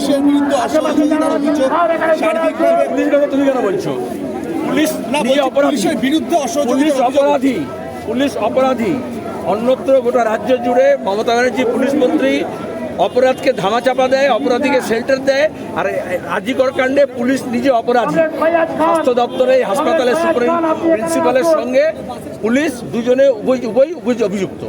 পুলিশের বিরুদ্ধে অসহযোগিতার অভিযোগ সার্বিকভাবে তুমি কেন বলছো? পুলিশ পুলিশের বিরুদ্ধে পুলিশ অপরাধী। পুলিশ অপরাধী। অন্যত্র গোটা রাজ্য জুড়ে মমতা ব্যানার্জি পুলিশ মন্ত্রী অপরাধকে ধামাচাপা দেয় অপরাধীকে শেল্টার দেয় আর আজিকর কাণ্ডে পুলিশ নিজে অপরাধী। স্বাস্থ্য দপ্তরে হাসপাতালের সুপার প্রিন্সিপালের সঙ্গে পুলিশ দুজনে উভয় উভয় উভয় অভিযুক্ত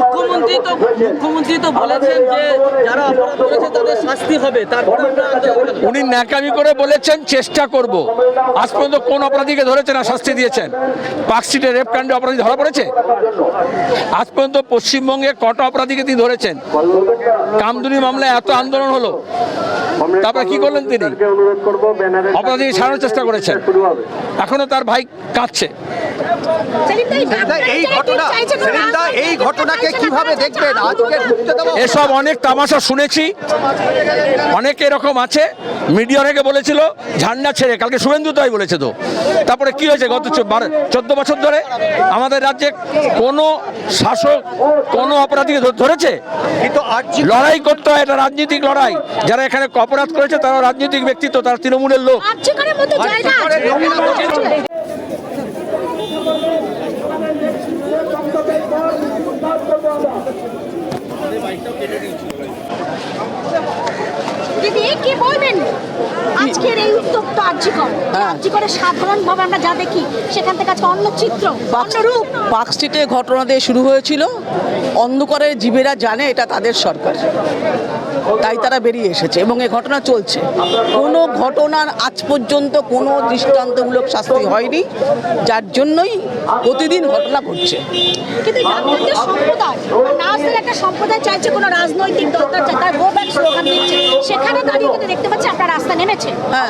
মুখ্যমন্ত্রী তো মুখ্যমন্ত্রী তো বলেছেন যে যারা অপরাধ করেছে তাদের শাস্তি হবে। উনি ন্যাকামি করে বলেছেন, চেষ্টা করব। আজ পর্যন্ত কোন অপরাধীকে ধরেছেন আর শাস্তি দিয়েছেন। পার্কস্ট্রিটে রেপ কাণ্ডে অপরাধী ধরা পড়েছে? আজ পর্যন্ত পশ্চিমবঙ্গে কটা অপরাধীকে তিনি ধরেছেন? কামদুনি মামলায় এত আন্দোলন হলো। তারপরে কি করলেন তিনি? অপরাধী ছাড়ানোর চেষ্টা করেছেন। এখনও তার ভাই কাঁদছে। এই ঘটনা সেলিমদা, এই ঘটনাকে কীভাবে দেখবেন? আজকে এসব অনেক তামাশা শুনেছি। অনেকে এরকম আছে। মিডিয়া অনেকে বলেছিল ঝান্ডা ছেড়ে কালকে শুভেন্দু তাই বলেছে তো। তারপরে কি হয়েছে গত চোদ্দ বছর ধরে আমাদের রাজ্যে কোনো শাসক কোনো অপরাধীকে ধরেছে? কিন্তু আজ লড়াই করতে হয় এটা রাজনৈতিক লড়াই। যারা এখানে অপরাধ করেছে তারা রাজনৈতিক ব্যক্তিত্ব তারা তৃণমূলের লোক। দিদি কি বলবেন আজকের এই উত্তপ্ত আর্যিকর আর্যিকরের সাধারণভাবে আমরা যা দেখি সেখান থেকে আজকে অন্য চিত্র অন্য রূপ। পার্ক স্ট্রিটে ঘটনা দিয়ে শুরু হয়েছিল। অন্ধকারের জীবেরা জানে এটা তাদের সরকার। তাই তারা বেরিয়ে এসেছে এবং এই ঘটনা চলছে। কোনো ঘটনার আজ পর্যন্ত কোনো দৃষ্টান্তমূলক শাস্তি হয়নি যার জন্যই প্রতিদিন ঘটনা ঘটছে। কিন্তু সম্প্রদায় নার্সদের একটা সম্প্রদায় চাইছে কোনো রাজনৈতিক দরকার চায় তার গো ব্যাক স্লোগান দিচ্ছে। সেখানে দাঁড়িয়ে কিন্তু দেখতে পাচ্ছি আপনার রাস্তা নেমেছে। হ্যাঁ।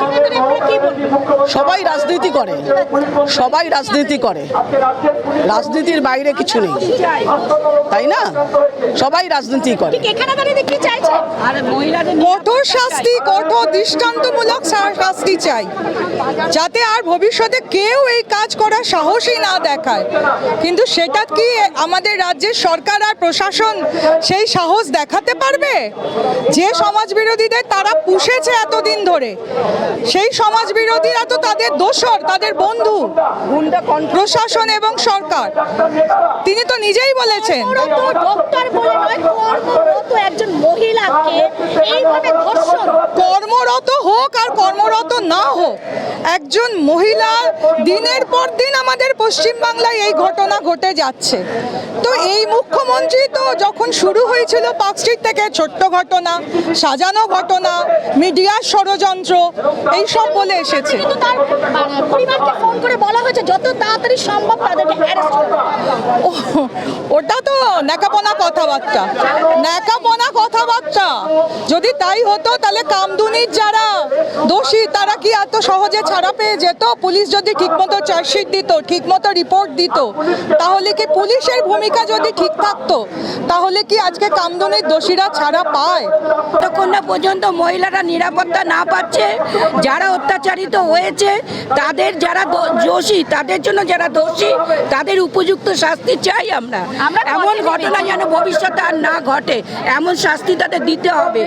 সবাই রাজনীতি করে। সবাই রাজনীতি করে। রাজনীতির বাইরে কিছু নেই। তাই না? সবাই রাজনীতি করে। ঠিক এখানে দাঁড়িয়ে কি চাইছে? আর মহিলাদের কঠোর শাস্তি কঠোর দৃষ্টান্তমূলক শাস্তি চাই। যাতে আর ভবিষ্যতে কেউ এই কাজ করার সাহসই না দেখায়। কিন্তু সেটা কি আমাদের রাজ্যের সরকার আর প্রশাসন সেই সাহস দেখাতে পারবে? যে সমাজ বিরোধীদের তারা পুষেছে এতদিন ধরে। সেই সমাজ বিরোধীরা তো তাদের দোষর তাদের বন্ধু। প্রশাসন এবং সরকার। তিনি তো নিজেই বলেছেন। ডক্টর বলে নয় একজন মহিলাকে এইভাবে ধর্ষণ। কর্মরত হোক আর কর্মরত না হোক একজন মহিলা দিনের পর দিন আমাদের পশ্চিমবাংলায় এই ঘটনা ঘটে যাচ্ছে। তো এই মুখ্যমন্ত্রী তো যখন শুরু হয়েছিল পার্কস্ট্রিট থেকে ছোট্ট ঘটনা সাজানো ঘটনা মিডিয়ার ষড়যন্ত্র এইসব বলে এসেছে। কিন্তু তার পরিবারকে ফোন করে বলা হয়েছে যত তাড়াতাড়ি সম্ভব তাদেরকে অ্যারেস্ট ওটা তো ন্যাকাপনা কথাবার্তা। ন্যাকাপনা কথাবার্তা যদি তাই হতো তাহলে কামদুনির যারা দোষী তারা কি এত সহজে ছাড়া পেয়ে যেত? পুলিশ যদি ঠিকমতো চার্জশিট দিত ঠিকমতো রিপোর্ট দিত তাহলে কি পুলিশের ভূমিকা যদি ঠিক থাকতো তাহলে কি আজকে কামদুনির দোষীরা ছাড়া পায়? যতক্ষণ না পর্যন্ত মহিলারা নিরাপত্তা না পাচ্ছে যারা অত্যাচারিত হয়েছে তাদের যারা দোষী তাদের জন্য যারা দোষী তাদের উপযুক্ত শাস্তি চাই আমরা। এমন ঘটনা যেন ভবিষ্যতে আর না ঘটে এমন শাস্তি তাদের দিতে হবে।